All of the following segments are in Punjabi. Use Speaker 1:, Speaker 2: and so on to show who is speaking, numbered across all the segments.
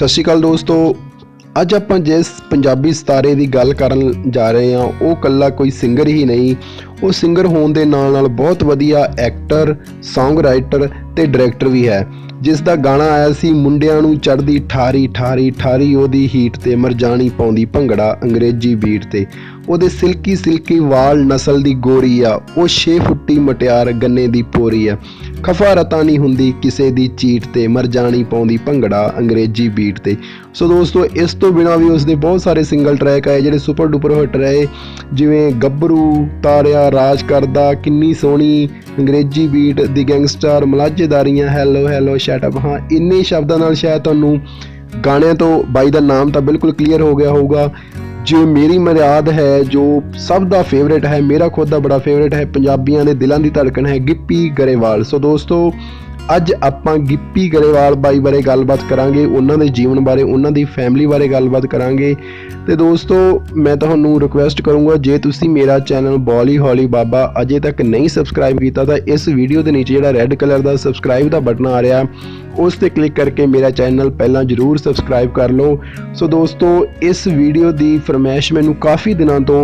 Speaker 1: ਸਤਿ ਸ਼੍ਰੀ ਅਕਾਲ ਦੋਸਤੋ। ਅੱਜ ਆਪਾਂ ਜਿਸ ਪੰਜਾਬੀ ਸਿਤਾਰੇ ਦੀ ਗੱਲ ਕਰਨ ਜਾ ਰਹੇ ਹਾਂ, ਉਹ ਕੱਲਾ ਕੋਈ ਸਿੰਗਰ ਹੀ ਨਹੀਂ। ਉਹ ਸਿੰਗਰ ਹੋਣ ਦੇ ਨਾਲ ਨਾਲ ਬਹੁਤ ਵਧੀਆ ਐਕਟਰ ਸੌਂਗ ਰਾਈਟਰ ਤੇ ਡਾਇਰੈਕਟਰ ਵੀ ਹੈ। ਜਿਸ ਦਾ ਗਾਣਾ ਆਇਆ ਸੀ, ਮੁੰਡਿਆਂ ਨੂੰ ਚੜਦੀ ਠਾਰੀ ਠਾਰੀ ਠਾਰੀ, ਉਹਦੀ ਹੀਟ ਤੇ ਮਰਜਾਣੀ ਪਾਉਂਦੀ ਭੰਗੜਾ ਅੰਗਰੇਜ਼ੀ ਬੀਟ ਤੇ। ਉਹਦੇ ਸਿਲਕੀ ਸਿਲਕੀ ਵਾਲ ਨਸਲ ਦੀ ਗੋਰੀ ਆ, ਉਹ 6 ਫੁੱਟੀ ਮਟਿਆਰ ਗੰਨੇ ਦੀ ਪੋਰੀ ਆ। ਖਫਾ ਰਤਾ ਨਹੀਂ ਹੁੰਦੀ ਕਿਸੇ ਦੀ ਚੀਟ ਤੇ ਮਰਜਾਣੀ ਪਾਉਂਦੀ ਭੰਗੜਾ ਅੰਗਰੇਜ਼ੀ ਬੀਟ ਤੇ। ਸੋ ਦੋਸਤੋ, ਇਸ ਤੋਂ ਬਿਨਾ ਵੀ ਉਸਦੇ ਬਹੁਤ ਸਾਰੇ ਸਿੰਗਲ ਟਰੈਕ ਆਏ, ਜਿਹੜੇ ਸੁਪਰ ਡੁਪਰ ਹਿੱਟ ਰਹੇ, ਜਿਵੇਂ ਗੱਭਰੂ, ਤਾਰਿਆ, ਰਾਜ ਕਰਦਾ, ਕਿੰਨੀ ਸੋਹਣੀ ਅੰਗਰੇਜ਼ੀ ਬੀਟ ਦੀ ਗੈਂਗਸਟਰ, ਮਲਾਜੇਦਾਰੀਆਂ, ਹੈਲੋ ਹੈਲੋ, ਸ਼ਟ ਅਪ। ਹਾਂ, ਇੰਨੇ ਸ਼ਬਦਾਂ ਨਾਲ ਸ਼ਾਇਦ ਤੁਹਾਨੂੰ ਗਾਣਿਆਂ ਤੋਂ ਬਾਈ ਦਾ ਨਾਮ ਤਾਂ ਬਿਲਕੁਲ ਕਲੀਅਰ ਹੋ ਗਿਆ ਹੋਊਗਾ। ਜੋ ਮੇਰੀ ਮਰਿਆਦ ਹੈ ਜੋ ਸਭ ਦਾ ਫੇਵਰੇਟ ਹੈ, ਮੇਰਾ ਖੁਦ ਦਾ ਬੜਾ ਫੇਵਰੇਟ ਹੈ, ਪੰਜਾਬੀਆਂ ਦੇ ਦਿਲਾਂ ਦੀ ਧੜਕਣ ਹੈ ਗਿੱਪੀ ਗਰੇਵਾਲ। ਸੋ ਦੋਸਤੋ, ਅੱਜ ਆਪਾਂ ਗਿੱਪੀ ਗਰੇਵਾਲ ਬਾਈ ਬਾਰੇ ਗੱਲਬਾਤ ਕਰਾਂਗੇ, ਉਹਨਾਂ ਦੇ ਜੀਵਨ ਬਾਰੇ, ਉਹਨਾਂ ਦੀ ਫੈਮਿਲੀ ਬਾਰੇ ਗੱਲਬਾਤ ਕਰਾਂਗੇ। ਤੇ ਦੋਸਤੋ, ਮੈਂ ਤੁਹਾਨੂੰ ਰਿਕੁਐਸਟ ਕਰੂੰਗਾ, ਜੇ ਤੁਸੀਂ ਮੇਰਾ ਚੈਨਲ ਬੋਲੀ ਹੌਲੀ ਬਾਬਾ ਅਜੇ ਤੱਕ ਨਹੀਂ ਸਬਸਕ੍ਰਾਈਬ ਕੀਤਾ, ਤਾਂ ਇਸ ਵੀਡੀਓ ਦੇ ਨੀਚੇ ਜਿਹੜਾ ਰੈੱਡ ਕਲਰ ਦਾ ਸਬਸਕ੍ਰਾਈਬ ਦਾ ਬਟਨ ਆ ਰਿਹਾ ਉਸ ਤੇ ਕਲਿੱਕ ਕਰਕੇ ਮੇਰਾ ਚੈਨਲ ਪਹਿਲਾਂ ਜਰੂਰ ਸਬਸਕ੍ਰਾਈਬ ਕਰ ਲਓ। ਸੋ ਦੋਸਤੋ, ਇਸ ਵੀਡੀਓ ਦੀ ਫਰਮਾਇਸ਼ ਮੈਨੂੰ ਕਾਫੀ ਦਿਨਾਂ ਤੋਂ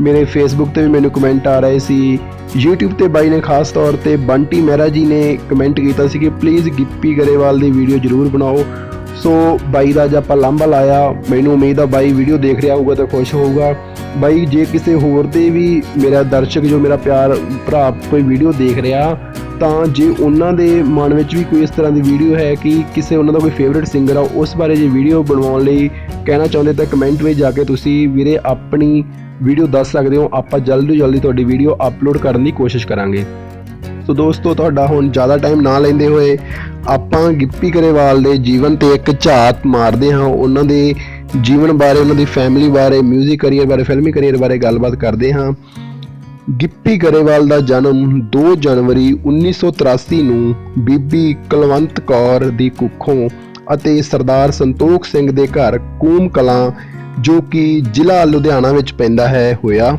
Speaker 1: ਮੇਰੇ ਫੇਸਬੁੱਕ ਤੇ ਵੀ ਮੈਨੂੰ ਕਮੈਂਟ ਆ ਰਹੇ ਸੀ। YouTube ਤੇ ਬਾਈ ਨੇ ਖਾਸ ਤੌਰ ਤੇ ਬੰਟੀ ਮਹਿਰਾ ਜੀ ਨੇ ਕਮੈਂਟ ਕੀਤਾ ਸੀ ਕਿ ਪਲੀਜ਼ ਗਿੱਪੀ ਗਰੇਵਾਲ ਦੀ ਵੀਡੀਓ ਜਰੂਰ ਬਣਾਓ। ਸੋ ਬਾਈ ਦਾ ਅੱਜ ਆਪਾਂ ਲਾਂਭਾ ਲਾਇਆ। ਮੈਨੂੰ ਉਮੀਦ ਆ ਬਾਈ ਵੀਡੀਓ ਦੇਖ ਰਿਹਾ ਹੋਊਗਾ ਤਾਂ ਖੁਸ਼ ਹੋਊਗਾ। ਬਾਈ, ਜੇ ਕਿਸੇ ਹੋਰ ਤੇ ਵੀ ਮੇਰਾ ਦਰਸ਼ਕ ਜੋ ਮੇਰਾ ਪਿਆਰ ਭਰਾ ਕੋਈ ਵੀਡੀਓ ਦੇਖ ਰਿਹਾ ਤਾਂ ਜੇ ਉਹਨਾਂ ਦੇ ਮਨ ਵਿੱਚ ਵੀ ਕੋਈ ਇਸ ਤਰ੍ਹਾਂ ਦੀ ਵੀਡੀਓ ਹੈ ਕਿ ਕਿਸੇ ਉਹਨਾਂ ਦਾ ਕੋਈ ਫੇਵਰਿਟ ਸਿੰਗਰ ਆ, ਉਸ ਬਾਰੇ ਜੇ ਵੀਡੀਓ ਬਣਾਉਣ ਲਈ ਕਹਿਣਾ ਚਾਹੁੰਦੇ ਤਾਂ ਕਮੈਂਟ ਵਿੱਚ ਜਾ ਕੇ ਤੁਸੀਂ ਵੀਰੇ ਆਪਣੀ ਵੀਡੀਓ ਦੱਸ ਸਕਦੇ ਹੋ। ਆਪਾਂ ਜਲਦੀ ਤੋਂ ਜਲਦੀ ਤੁਹਾਡੀ ਵੀਡੀਓ ਅਪਲੋਡ ਕਰਨ ਦੀ ਕੋਸ਼ਿਸ਼ ਕਰਾਂਗੇ। ਸੋ ਦੋਸਤੋ, ਤੁਹਾਡਾ ਹੁਣ ਜ਼ਿਆਦਾ ਟਾਈਮ ਨਾ ਲੈਂਦੇ ਹੋਏ ਆਪਾਂ ਗਿੱਪੀ ਗਰੇਵਾਲ ਦੇ ਜੀਵਨ ਤੇ ਇੱਕ ਝਾਤ ਮਾਰਦੇ ਹਾਂ। ਉਹਨਾਂ ਦੇ ਜੀਵਨ ਬਾਰੇ, ਉਹਨਾਂ ਦੀ ਫੈਮਿਲੀ ਬਾਰੇ 뮤직 ਕਰੀਅਰ ਬਾਰੇ ਫਿਲਮੀ ਕਰੀਅਰ ਬਾਰੇ ਗੱਲਬਾਤ ਕਰਦੇ ਹਾਂ। ਗਿੱਪੀ ਗਰੇਵਾਲ ਦਾ ਜਨਮ 2 ਜਨਵਰੀ 1983 ਨੂੰ ਬੀਬੀ ਕੁਲਵੰਤ ਕੌਰ ਦੀ ਕੁੱਖੋਂ ਅਤੇ ਸਰਦਾਰ ਸੰਤੋਖ ਸਿੰਘ ਦੇ ਘਰ ਕੂਮ ਕਲਾਂ, ਜੋ ਕਿ ਜ਼ਿਲ੍ਹਾ ਲੁਧਿਆਣਾ ਵਿੱਚ ਪੈਂਦਾ ਹੈ, ਹੋਇਆ।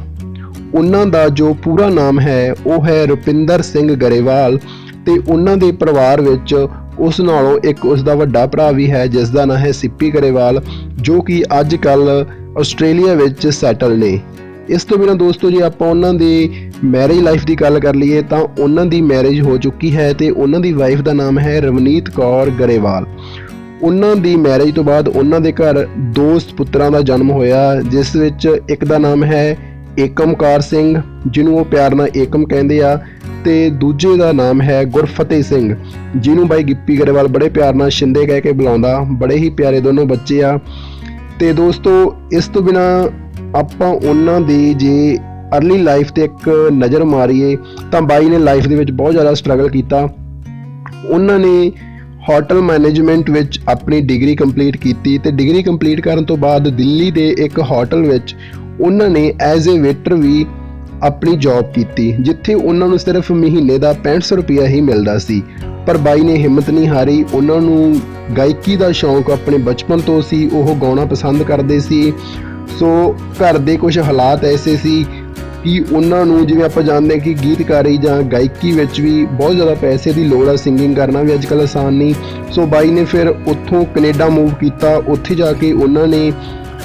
Speaker 1: ਉਹਨਾਂ ਦਾ ਜੋ ਪੂਰਾ ਨਾਮ ਹੈ, ਉਹ ਹੈ ਰੁਪਿੰਦਰ ਸਿੰਘ ਗਰੇਵਾਲ ਤੇ ਉਹਨਾਂ ਦੇ ਪਰਿਵਾਰ ਵਿੱਚ ਉਸ ਨਾਲੋਂ ਇੱਕ ਉਸ ਦਾ ਵੱਡਾ ਭਰਾ ਵੀ ਹੈ, ਜਿਸ ਦਾ ਨਾਂ ਹੈ ਸਿੱਪੀ ਗਰੇਵਾਲ, ਜੋ ਕਿ ਅੱਜ ਕੱਲ ਆਸਟ੍ਰੇਲੀਆ ਵਿੱਚ ਸੈਟਲ ਨੇ। ਇਸ ਤੋਂ ਬਿਨਾਂ ਦੋਸਤੋ, ਜੇ ਆਪਾਂ ਉਹਨਾਂ ਦੀ ਮੈਰਿਜ ਲਾਈਫ ਦੀ ਗੱਲ ਕਰ ਲਈਏ, ਤਾਂ ਉਹਨਾਂ ਦੀ ਮੈਰਿਜ ਹੋ ਚੁੱਕੀ ਹੈ ਤੇ ਉਹਨਾਂ ਦੀ ਵਾਈਫ ਦਾ ਨਾਮ ਹੈ ਰਵਨੀਤ ਕੌਰ ਗਰੇਵਾਲ। ਉਹਨਾਂ ਦੀ ਮੈਰਿਜ ਤੋਂ ਬਾਅਦ ਉਹਨਾਂ ਦੇ ਘਰ ਦੋ ਪੁੱਤਰਾਂ ਦਾ ਜਨਮ ਹੋਇਆ, ਜਿਸ ਵਿੱਚ ਇੱਕ ਦਾ ਨਾਮ ਹੈ ਏਕਮਕਾਰ ਸਿੰਘ, ਜਿਹਨੂੰ ਉਹ ਪਿਆਰ ਨਾਲ ਏਕਮ ਕਹਿੰਦੇ ਆ, ਤੇ ਦੂਜੇ ਦਾ ਨਾਮ ਹੈ ਗੁਰਫਤਿਹ ਸਿੰਘ, ਜਿਹਨੂੰ ਬਾਈ ਗਿੱਪੀ ਗਰੇਵਾਲ ਬੜੇ ਪਿਆਰ ਨਾਲ ਸ਼ਿੰਦੇ ਕਹਿ ਕੇ ਬੁਲਾਉਂਦਾ, ਬੜੇ ਹੀ ਪਿਆਰੇ ਦੋਨੋਂ ਬੱਚੇ ਆ। ਤੇ ਦੋਸਤੋ, ਇਸ ਤੋਂ ਬਿਨਾ ਆਪਾਂ ਉਹਨਾਂ ਦੀ ਜੇ ਅਰਲੀ ਲਾਈਫ ਤੇ ਇੱਕ ਨਜ਼ਰ ਮਾਰੀਏ, ਤਾਂ ਬਾਈ ਨੇ ਲਾਈਫ ਦੇ ਵਿੱਚ ਬਹੁਤ ਜ਼ਿਆਦਾ ਸਟਰਗਲ ਕੀਤਾ। ਉਹਨਾਂ ਨੇ ਹੋਟਲ ਮੈਨੇਜਮੈਂਟ ਵਿੱਚ ਆਪਣੀ ਡਿਗਰੀ ਕੰਪਲੀਟ ਕੀਤੀ ਤੇ ਡਿਗਰੀ ਕੰਪਲੀਟ ਕਰਨ ਤੋਂ ਬਾਅਦ ਦਿੱਲੀ ਦੇ ਇੱਕ ਹੋਟਲ ਵਿੱਚ ਉਹਨਾਂ ਨੇ ਐਜ਼ ਅ ਵੇਟਰ ਵੀ ਆਪਣੀ ਜੌਬ ਕੀਤੀ, ਜਿੱਥੇ ਉਹਨਾਂ ਨੂੰ ਸਿਰਫ ਮਹੀਨੇ ਦਾ 6500 ਰੁਪਇਆ ਹੀ ਮਿਲਦਾ ਸੀ। ਪਰ ਬਾਈ ਨੇ ਹਿੰਮਤ ਨਹੀਂ ਹਾਰੀ, ਉਹਨਾਂ ਨੂੰ ਗਾਇਕੀ ਦਾ ਸ਼ੌਂਕ ਆਪਣੇ ਬਚਪਨ ਤੋਂ ਸੀ, ਉਹ ਗਾਉਣਾ ਪਸੰਦ ਕਰਦੇ ਸੀ। ਸੋ ਘਰ ਦੇ ਕੁਝ ਹਾਲਾਤ ਐਸੇ ਸੀ ਕਿ ਉਹਨਾਂ ਨੂੰ ਜਿਵੇਂ ਆਪਾਂ ਜਾਣਦੇ ਹਾਂ ਕਿ ਗੀਤਕਾਰੀ ਜਾਂ ਗਾਇਕੀ ਵਿੱਚ ਵੀ ਬਹੁਤ ਜ਼ਿਆਦਾ ਪੈਸੇ ਦੀ ਲੋੜ ਆ ਸਿੰਗਿੰਗ ਕਰਨਾ ਵੀ ਅੱਜਕੱਲ ਆਸਾਨ ਨਹੀਂ। ਸੋ ਬਾਈ ਨੇ ਫਿਰ ਉੱਥੋਂ ਕੈਨੇਡਾ ਮੂਵ ਕੀਤਾ, ਉੱਥੇ ਜਾ ਕੇ ਉਹਨਾਂ ਨੇ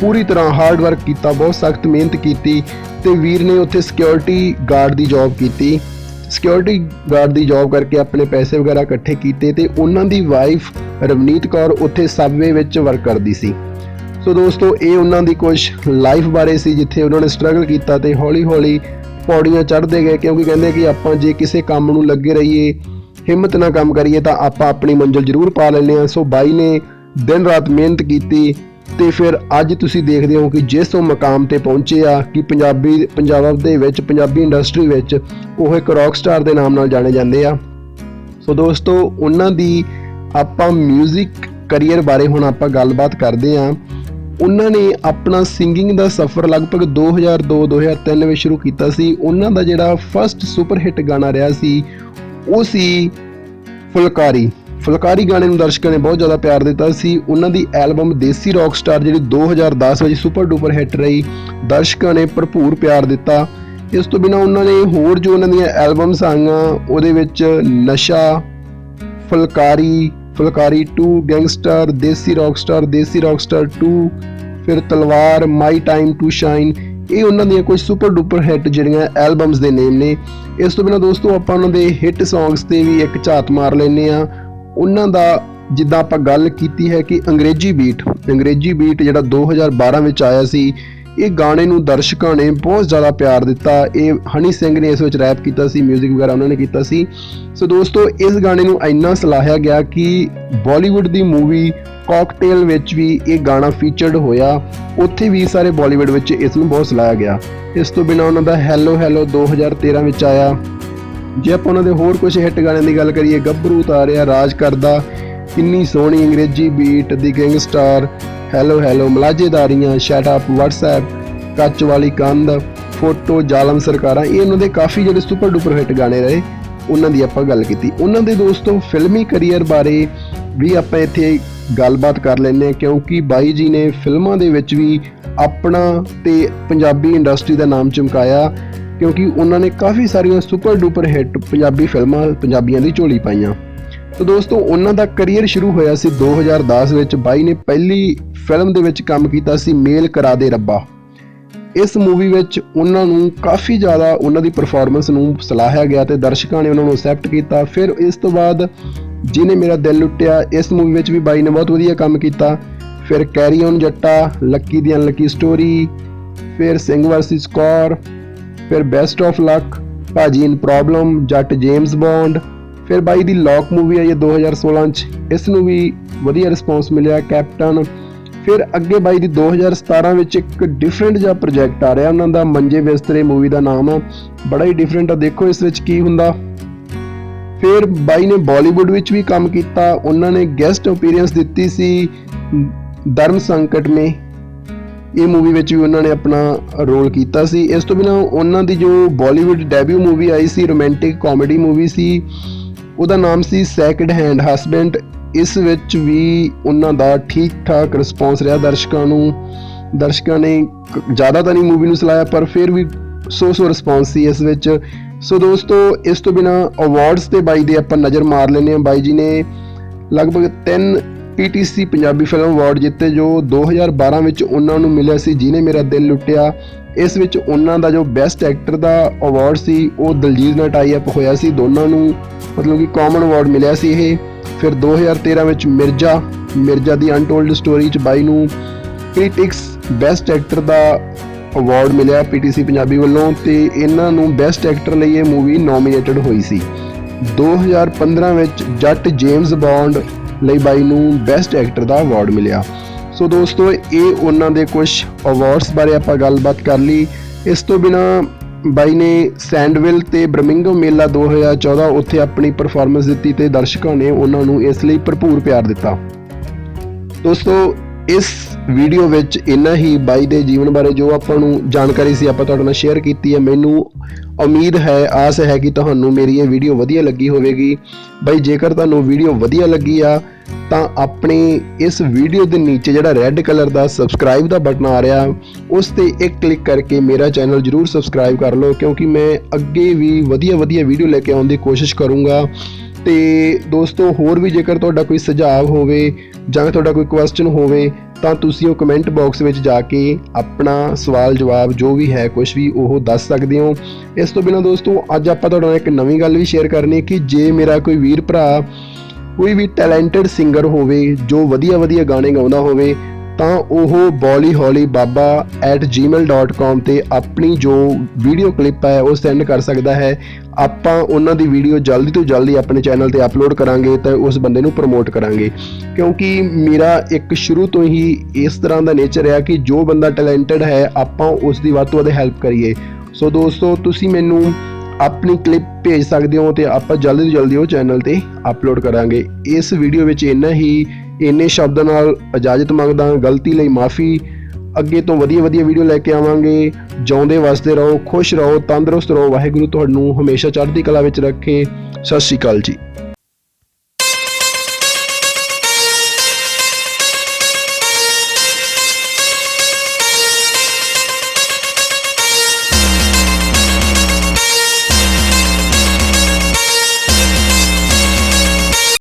Speaker 1: ਪੂਰੀ ਤਰ੍ਹਾਂ ਹਾਰਡ ਵਰਕ ਕੀਤਾ, ਬਹੁਤ ਸਖਤ ਮਿਹਨਤ ਕੀਤੀ ਤੇ ਵੀਰ ਨੇ ਉੱਥੇ ਸਿਕਿਉਰਿਟੀ ਗਾਰਡ ਦੀ ਜੌਬ ਕੀਤੀ। ਸਿਕਿਉਰਿਟੀ ਗਾਰਡ ਦੀ ਜੌਬ ਕਰਕੇ ਆਪਣੇ ਪੈਸੇ ਵਗੈਰਾ ਇਕੱਠੇ ਕੀਤੇ ਤੇ ਉਹਨਾਂ ਦੀ ਵਾਈਫ ਰਵਨੀਤ ਕੌਰ ਉੱਥੇ ਸਬਵੇ ਵਿੱਚ ਵਰਕ ਕਰਦੀ ਸੀ। ਸੋ ਦੋਸਤੋ, ਇਹ ਉਹਨਾਂ ਦੀ ਕੁਝ ਲਾਈਫ ਬਾਰੇ ਸੀ ਜਿੱਥੇ ਉਹਨਾਂ ਨੇ ਸਟਰਗਲ ਕੀਤਾ ਤੇ ਹੌਲੀ-ਹੌਲੀ ਪੌੜੀਆਂ ਚੜ੍ਹਦੇ ਗਏ ਕਿਉਂਕਿ ਕਹਿੰਦੇ ਕਿ ਆਪਾਂ ਜੇ ਕਿਸੇ ਕੰਮ ਨੂੰ ਲੱਗੇ ਰਹੀਏ, ਹਿੰਮਤ ਨਾਲ ਕੰਮ ਕਰੀਏ ਤਾਂ ਆਪਾਂ ਆਪਣੀ ਮੰਜ਼ਿਲ ਜ਼ਰੂਰ ਪਾ ਲੈਂਦੇ ਹਾਂ। ਸੋ ਬਾਈ ਨੇ ਦਿਨ ਰਾਤ ਮਿਹਨਤ ਕੀਤੀ ਤੇ ਫਿਰ ਅੱਜ ਤੁਸੀਂ ਦੇਖਦੇ ਹੋ ਕਿ ਜਿਸ ਉਹ ਮਕਾਮ ਤੇ ਪਹੁੰਚੇ ਆ ਕਿ ਪੰਜਾਬੀ, ਪੰਜਾਬ ਦੇ ਵਿੱਚ, ਪੰਜਾਬੀ ਇੰਡਸਟਰੀ ਵਿੱਚ ਉਹ ਇੱਕ ਰੌਕ ਸਟਾਰ ਦੇ ਨਾਮ ਨਾਲ ਜਾਣੇ ਜਾਂਦੇ ਆ। ਸੋ ਦੋਸਤੋ, ਉਹਨਾਂ ਦੀ ਆਪਾਂ 뮤직 ਕੈਰੀਅਰ ਬਾਰੇ ਹੁਣ ਆਪਾਂ ਗੱਲਬਾਤ ਕਰਦੇ ਹਾਂ। ਉਹਨਾਂ ਨੇ ਆਪਣਾ ਸਿੰਗਿੰਗ ਦਾ ਸਫ਼ਰ ਲਗਭਗ 2002-2003 ਵਿੱਚ ਸ਼ੁਰੂ ਕੀਤਾ ਸੀ। ਉਹਨਾਂ ਦਾ ਜਿਹੜਾ ਫਰਸਟ ਸੁਪਰ ਹਿੱਟ ਗਾਣਾ ਰਿਹਾ ਸੀ, ਉਹ ਸੀ ਫੁਲਕਾਰੀ। ਫੁਲਕਾਰੀ ਗਾਣੇ ਨੂੰ ਦਰਸ਼ਕਾਂ ਨੇ ਬਹੁਤ ਜ਼ਿਆਦਾ ਪਿਆਰ ਦਿੱਤਾ ਸੀ। ਉਹਨਾਂ ਦੀ ਐਲਬਮ ਦੇਸੀ ਰੌਕ ਸਟਾਰ ਜਿਹੜੀ 2010 ਵਿੱਚ ਸੁਪਰ ਡੂਪਰ ਹਿੱਟ ਰਹੀ, ਦਰਸ਼ਕਾਂ ਨੇ ਭਰਪੂਰ ਪਿਆਰ ਦਿੱਤਾ। ਇਸ ਤੋਂ ਬਿਨਾ ਉਹਨਾਂ ਨੇ ਹੋਰ ਜੋ ਉਹਨਾਂ ਦੀਆਂ ਐਲਬਮਸ ਆਈਆਂ, ਉਹਦੇ ਵਿੱਚ ਨਸ਼ਾ, Phulkari Phulkari 2 gangster Desi rockstar Desi rockstar 2 ਫਿਰ Talwar my time to shine ਇਹ ਉਹਨਾਂ ਦੀਆਂ ਕੁਝ ਸੁਪਰ ਡੂਪਰ ਹਿੱਟ ਜਿਹੜੀਆਂ ਐਲਬਮਸ ਦੇ ਨੇਮ ਨੇ। ਇਸ ਤੋਂ ਬਿਨਾਂ ਦੋਸਤੋ, ਆਪਾਂ ਉਹਨਾਂ ਦੇ ਹਿੱਟ ਸੌਂਗਸ ਤੇ ਵੀ ਇੱਕ ਝਾਤ ਮਾਰ ਲੈਨੇ ਆ ਉਹਨਾਂ ਦਾ ਜਿੱਦਾਂ ਆਪਾਂ ਗੱਲ ਕੀਤੀ ਹੈ ਕਿ ਅੰਗਰੇਜ਼ੀ ਬੀਟ ਅੰਗਰੇਜ਼ੀ ਬੀਟ ਜਿਹੜਾ 2012 ਵਿੱਚ ਆਇਆ ਸੀ ਇਹ ਗਾਣੇ ਨੂੰ ਦਰਸ਼ਕਾਂ ਨੇ ਬਹੁਤ ਜ਼ਿਆਦਾ ਪਿਆਰ ਦਿੱਤਾ। ਇਹ ਹਨੀ ਸਿੰਘ ਨੇ ਇਸ ਵਿੱਚ ਰੈਪ ਕੀਤਾ ਸੀ 뮤직 ਵਗੈਰਾ ਉਹਨਾਂ ਨੇ ਕੀਤਾ ਸੀ। ਸੋ ਦੋਸਤੋ, ਇਸ ਗਾਣੇ ਨੂੰ ਇੰਨਾ ਸਲਾਹਿਆ ਗਿਆ ਕਿ ਬਾਲੀਵੁੱਡ ਦੀ ਮੂਵੀ ਕਾਕਟੇਲ ਵਿੱਚ ਵੀ ਇਹ ਗਾਣਾ ਫੀਚਰਡ ਹੋਇਆ। ਉੱਥੇ ਵੀ ਸਾਰੇ ਬਾਲੀਵੁੱਡ ਵਿੱਚ ਇਸ ਨੂੰ ਬਹੁਤ ਸਲਾਹਿਆ ਗਿਆ। ਇਸ ਤੋਂ ਬਿਨਾਂ ਉਹਨਾਂ ਦਾ ਹੈਲੋ ਹੈਲੋ 2013 ਵਿੱਚ ਆਇਆ। ਜੇ ਆਪਾਂ ਉਹਨਾਂ ਦੇ ਹੋਰ ਕੁਝ ਹਿੱਟ ਗਾਣਿਆਂ ਦੀ ਗੱਲ ਕਰੀਏ, ਗੱਭਰੂ ਤਾਰਿਆ ਰਾਜ ਕਰਦਾ, ਕਿੰਨੀ ਸੋਹਣੀ ਅੰਗਰੇਜ਼ੀ ਬੀਟ ਦੀ ਗੈਂਗਸਟਰ ਹੈਲੋ ਹੈਲੋ ਮਲਾਜੇਦਾਰੀਆਂ ਸ਼ਟ ਅਪ WhatsApp, ਕੱਚ ਵਾਲੀ ਕੰਧ ਫੋਟੋ ਜ਼ਾਲਮ ਸਰਕਾਰਾਂ, ਇਹ ਉਹਨਾਂ ਦੇ ਕਾਫੀ ਜਿਹੜੇ ਸੁਪਰ ਡੁਪਰ ਹਿੱਟ ਗਾਣੇ ਰਹੇ, ਉਹਨਾਂ ਦੀ ਆਪਾਂ ਗੱਲ ਕੀਤੀ। ਉਹਨਾਂ ਦੇ ਦੋਸਤੋ, ਫਿਲਮੀ ਕੈਰੀਅਰ ਬਾਰੇ ਵੀ ਆਪਾਂ ਇੱਥੇ ਗੱਲਬਾਤ ਕਰ ਲੈਂਦੇ ਹਾਂ, ਕਿਉਂਕਿ ਬਾਈ ਜੀ ਨੇ ਫਿਲਮਾਂ ਦੇ ਵਿੱਚ ਵੀ ਆਪਣਾ ਤੇ ਪੰਜਾਬੀ ਇੰਡਸਟਰੀ ਦਾ ਨਾਮ ਚਮਕਾਇਆ, ਕਿਉਂਕਿ ਉਹਨਾਂ ਨੇ ਕਾਫੀ ਸਾਰੀਆਂ ਸੁਪਰ ਡੂਪਰ ਹਿੱਟ ਪੰਜਾਬੀ ਫਿਲਮਾਂ ਪੰਜਾਬੀਆਂ ਦੀ ਝੋਲੀ ਪਾਈਆਂ। ਤਾਂ ਦੋਸਤੋ, ਉਹਨਾਂ ਦਾ ਕੈਰੀਅਰ ਸ਼ੁਰੂ ਹੋਇਆ ਸੀ 2010 ਵਿੱਚ। ਬਾਈ ਨੇ ਪਹਿਲੀ ਫਿਲਮ ਦੇ ਵਿੱਚ ਕੰਮ ਕੀਤਾ ਸੀ, ਮੇਲ ਕਰਾ ਦੇ ਰੱਬਾ। ਇਸ ਮੂਵੀ ਵਿੱਚ ਉਹਨਾਂ ਨੂੰ ਕਾਫੀ ਜ਼ਿਆਦਾ ਉਹਨਾਂ ਦੀ ਪਰਫਾਰਮੈਂਸ ਨੂੰ ਸਲਾਹਿਆ ਗਿਆ ਤੇ ਦਰਸ਼ਕਾਂ ਨੇ ਉਹਨਾਂ ਨੂੰ ਅਸੈਪਟ ਕੀਤਾ। ਫਿਰ ਇਸ ਤੋਂ ਬਾਅਦ ਜਿਹਨੇ ਮੇਰਾ ਦਿਲ ਲੁੱਟਿਆ, ਇਸ ਮੂਵੀ ਵਿੱਚ ਵੀ ਬਾਈ ਨੇ ਬਹੁਤ ਵਧੀਆ ਕੰਮ ਕੀਤਾ। ਫਿਰ ਕੈਰੀ ਔਨ ਜੱਟਾ ਲੱਕੀ ਦੀ ਅਨਲੱਕੀ ਸਟੋਰੀ ਫਿਰ ਸਿੰਘ ਵਰਸਸ ਸਕੋਰ ਫਿਰ best of luck Bhaji in problem Jatt James Bond ਫਿਰ ਬਾਈ ਦੀ ਲੌਕ ਮੂਵੀ ਆਈ ਹੈ 2016 ਚ। ਇਸ ਨੂੰ ਵੀ ਵਧੀਆ ਰਿਸਪੌਂਸ ਮਿਲਿਆ, ਕੈਪਟਨ। ਫਿਰ ਅੱਗੇ ਬਾਈ ਦੀ 2017 ਵਿੱਚ ਇੱਕ ਡਿਫਰੈਂਟ ਜਿਹਾ ਪ੍ਰੋਜੈਕਟ ਆ ਰਿਹਾ। ਉਹਨਾਂ ਦਾ ਮੰਜੇ ਬਿਸਤਰੇ ਮੂਵੀ ਦਾ ਨਾਮ ਆ। ਬੜਾ ਹੀ ਡਿਫਰੈਂਟ ਆ। ਦੇਖੋ ਇਸ ਵਿੱਚ ਕੀ ਹੁੰਦਾ। ਫਿਰ ਬਾਈ ਨੇ ਬਾਲੀਵੁੱਡ ਵਿੱਚ ਵੀ ਕੰਮ ਕੀਤਾ। ਉਹਨਾਂ ਨੇ ਗੈਸਟ ਅਪੀਅਰੈਂਸ ਦਿੱਤੀ ਸੀ ਧਰਮ ਸੰਕਟ ਮੇ ਇਹ ਮੂਵੀ ਵਿੱਚ ਵੀ ਉਹਨਾਂ ਨੇ ਆਪਣਾ ਰੋਲ ਕੀਤਾ ਸੀ। ਇਸ ਤੋਂ ਬਿਨਾਂ ਉਹਨਾਂ ਦੀ ਜੋ ਬਾਲੀਵੁੱਡ ਡੈਬਿਊ ਮੂਵੀ ਆਈ ਸੀ ਰੋਮਾਂਟਿਕ ਕਾਮੇਡੀ ਮੂਵੀ ਸੀ ਉਹਦਾ ਨਾਮ ਸੀ ਸੈਕਿੰਡ ਹੈਂਡ ਹਸਬੈਂਡ ਇਸ ਵਿੱਚ ਵੀ ਉਹਨਾਂ ਦਾ ਠੀਕ ਠਾਕ ਰਿਸਪੌਂਸ ਰਿਹਾ ਦਰਸ਼ਕਾਂ ਨੂੰ। ਦਰਸ਼ਕਾਂ ਨੇ ਕ- ਜ਼ਿਆਦਾ ਤਾਂ ਨਹੀਂ ਮੂਵੀ ਨੂੰ ਸਲਾਇਆ ਪਰ ਫਿਰ ਵੀ ਸੋ ਸੋ ਰਿਸਪੌਂਸ ਸੀ ਇਸ ਵਿੱਚ। ਸੋ ਦੋਸਤੋ, ਇਸ ਤੋਂ ਬਿਨਾ ਅਵਾਰਡਸ ਤੇ ਬਾਈ ਦੇ ਆਪਾਂ ਨਜ਼ਰ ਮਾਰ ਲੈਨੇ ਆ ਬਾਈ ਜੀ ਨੇ ਲਗਭਗ 3 PTC ਪੰਜਾਬੀ ਫਿਲਮ ਅਵਾਰਡ ਜਿੱਤੇ, ਜੋ 2012 ਵਿੱਚ ਉਹਨਾਂ ਨੂੰ ਮਿਲਿਆ ਸੀ ਜਿਹਨੇ ਮੇਰਾ ਦਿਲ ਲੁੱਟਿਆ। ਇਸ ਵਿੱਚ ਉਹਨਾਂ ਦਾ ਜੋ ਬੈਸਟ ਐਕਟਰ ਦਾ ਅਵਾਰਡ ਸੀ, ਉਹ ਦਲਜੀਤ ਨਾਲ ਟਾਈ ਅਪ ਹੋਇਆ ਸੀ। ਦੋਨਾਂ ਨੂੰ ਮਤਲਬ ਕਿ ਕਾਮਨ ਅਵਾਰਡ ਮਿਲਿਆ ਸੀ ਇਹ। ਫਿਰ 2013 ਵਿੱਚ ਮਿਰਜ਼ਾ ਮਿਰਜ਼ਾ ਦੀ ਅਨਟੋਲਡ ਸਟੋਰੀ ਚ ਬਾਈ ਨੂੰ ਕ੍ਰਿਟਿਕਸ ਬੈਸਟ ਐਕਟਰ ਦਾ ਅਵਾਰਡ ਮਿਲਿਆ ਪੀਟੀਸੀ ਪੰਜਾਬੀ ਵੱਲੋਂ ਤੇ ਇਹਨਾਂ ਨੂੰ ਬੈਸਟ ਐਕਟਰ ਲਈ ਇਹ ਮੂਵੀ ਨੋਮੀਨੇਟਡ ਹੋਈ ਸੀ। 2015 ਵਿੱਚ ਜੱਟ ਜੇਮਸ ਬੌਂਡ ਲਈ ਬਾਈ ਨੂੰ ਬੈਸਟ ਐਕਟਰ ਦਾ ਅਵਾਰਡ ਮਿਲਿਆ। ਸੋ ਦੋਸਤੋ, ਇਹ ਉਹਨਾਂ ਦੇ ਕੁਝ ਅਵਾਰਡਸ ਬਾਰੇ ਆਪਾਂ ਗੱਲਬਾਤ ਕਰ ਲਈ। ਇਸ ਤੋਂ ਬਿਨਾ ਬਾਈ ਨੇ ਸੈਂਡਵਿਲ ਤੇ ਬਰਮਿੰਗਮ ਮੇਲਾ 2014 ਉੱਥੇ ਆਪਣੀ ਪਰਫਾਰਮੈਂਸ ਦਿੱਤੀ ਤੇ ਦਰਸ਼ਕਾਂ ਨੇ ਉਹਨਾਂ ਨੂੰ ਇਸ ਲਈ ਭਰਪੂਰ ਪਿਆਰ ਦਿੱਤਾ। ਦੋਸਤੋ ਇਸ ਵੀਡੀਓ ਵਿੱਚ ਇੰਨਾ ਹੀ ਬਾਈ ਦੇ ਜੀਵਨ ਬਾਰੇ ਜੋ ਆਪਾਂ ਨੂੰ ਜਾਣਕਾਰੀ ਸੀ, ਆਪਾਂ ਤੁਹਾਡੇ ਨਾਲ ਸ਼ੇਅਰ ਕੀਤੀ ਹੈ। ਮੈਨੂੰ ਉਮੀਦ ਹੈ, ਆਸ ਹੈ ਕਿ ਤੁਹਾਨੂੰ ਮੇਰੀ ਇਹ ਵੀਡੀਓ ਵਧੀਆ ਲੱਗੀ ਹੋਵੇਗੀ। ਬਾਈ, ਜੇਕਰ ਤੁਹਾਨੂੰ ਵੀਡੀਓ ਵਧੀਆ ਲੱਗੀ ਆ, ਤਾਂ ਆਪਣੇ ਇਸ ਵੀਡੀਓ ਦੇ ਨੀਚੇ ਜਿਹੜਾ ਰੈੱਡ ਕਲਰ ਦਾ ਸਬਸਕ੍ਰਾਈਬ ਦਾ ਬਟਨ ਆ ਰਿਹਾ, ਉਸ ਤੇ ਇੱਕ ਕਲਿੱਕ ਕਰਕੇ ਮੇਰਾ ਚੈਨਲ ਜਰੂਰ ਸਬਸਕ੍ਰਾਈਬ ਕਰ ਲਓ, ਕਿਉਂਕਿ ਮੈਂ ਅੱਗੇ ਵੀ ਵਧੀਆ ਵਧੀਆ ਵੀਡੀਓ ਲੈ ਕੇ ਆਉਣ ਦੀ ਕੋਸ਼ਿਸ਼ ਕਰੂੰਗਾ। ਤੇ ਦੋਸਤੋ, ਹੋਰ ਵੀ ਜੇਕਰ ਤੁਹਾਡਾ ਕੋਈ ਸੁਝਾਅ ਹੋਵੇ ਜਾਂ ਤੁਹਾਡਾ ਕੋਈ ਕੁਐਸਚਨ ਹੋਵੇ, ਤਾਂ ਤੁਸੀਂ ਉਹ ਕਮੈਂਟ ਬਾਕਸ ਵਿੱਚ ਜਾ ਕੇ ਆਪਣਾ ਸਵਾਲ ਜਵਾਬ ਜੋ ਵੀ ਹੈ ਕੁਝ ਵੀ ਉਹ ਦੱਸ ਸਕਦੇ ਹੋ। ਇਸ ਤੋਂ ਬਿਨਾਂ ਦੋਸਤੋ, ਅੱਜ ਆਪਾਂ ਤੁਹਾਡੇ ਨਾਲ ਇੱਕ ਨਵੀਂ ਗੱਲ ਵੀ ਸ਼ੇਅਰ ਕਰਨੀ ਹੈ ਕਿ ਜੇ ਮੇਰਾ ਕੋਈ ਵੀਰ ਭਰਾ ਕੋਈ ਵੀ ਟੈਲੈਂਟਡ ਸਿੰਗਰ ਹੋਵੇ, ਜੋ ਵਧੀਆ ਵਧੀਆ ਗਾਣੇ ਗਾਉਂਦਾ ਹੋਵੇ, ਤਾਂ ਉਹ ਬੋਲੀ ਹੌਲੀ ਬਾਬਾ @gmail.com ਤੇ ਆਪਣੀ ਜੋ ਵੀਡੀਓ ਕਲਿੱਪ ਹੈ ਉਹ ਸੈਂਡ ਕਰ ਸਕਦਾ ਹੈ। ਆਪਾਂ ਉਹਨਾਂ ਦੀ ਵੀਡੀਓ ਜਲਦੀ ਤੋਂ ਜਲਦੀ ਆਪਣੇ ਚੈਨਲ ਤੇ ਅਪਲੋਡ ਕਰਾਂਗੇ ਤੇ ਉਸ ਬੰਦੇ ਨੂੰ ਪ੍ਰਮੋਟ ਕਰਾਂਗੇ। ਕਿਉਂਕਿ ਮੇਰਾ ਇੱਕ ਸ਼ੁਰੂ ਤੋਂ ਹੀ ਇਸ ਤਰ੍ਹਾਂ ਦਾ ਨੇਚਰ ਹੈ ਕਿ ਜੋ ਬੰਦਾ ਟੈਲੈਂਟਡ ਹੈ, ਆਪਾਂ ਉਸ ਦੀ ਵੱਧ ਤੋਂ ਵੱਧ ਹੈਲਪ ਕਰੀਏ। ਸੋ ਦੋਸਤੋ, ਤੁਸੀਂ ਮੈਨੂੰ ਆਪਣੀ ਕਲਿੱਪ ਭੇਜ ਸਕਦੇ ਹੋ ਤੇ ਆਪਾਂ ਜਲਦੀ ਤੋਂ ਜਲਦੀ ਉਹ ਚੈਨਲ ਤੇ ਅਪਲੋਡ ਕਰਾਂਗੇ। ਇਸ ਵੀਡੀਓ ਵਿੱਚ ਇੰਨਾ ਹੀ, ਇੰਨੇ ਸ਼ਬਦਾਂ ਨਾਲ ਇਜਾਜ਼ਤ ਮੰਗਦਾ, ਗਲਤੀ ਲਈ ਮਾਫੀ ਅੱਗੇ ਤੋਂ ਵਧੀਆ ਵਧੀਆ ਵੀਡੀਓ ਲੈ ਕੇ ਆਵਾਂਗੇ। ਜਿਉਂਦੇ ਵਸਦੇ ਰਹੋ, ਖੁਸ਼ ਰਹੋ, ਤੰਦਰੁਸਤ ਰਹੋ। ਵਾਹਿਗੁਰੂ ਤੁਹਾਨੂੰ ਹਮੇਸ਼ਾ ਚੜ੍ਹਦੀ ਕਲਾ ਵਿੱਚ ਰੱਖੇ। ਸਤਿ ਸ਼੍ਰੀ ਅਕਾਲ ਜੀ।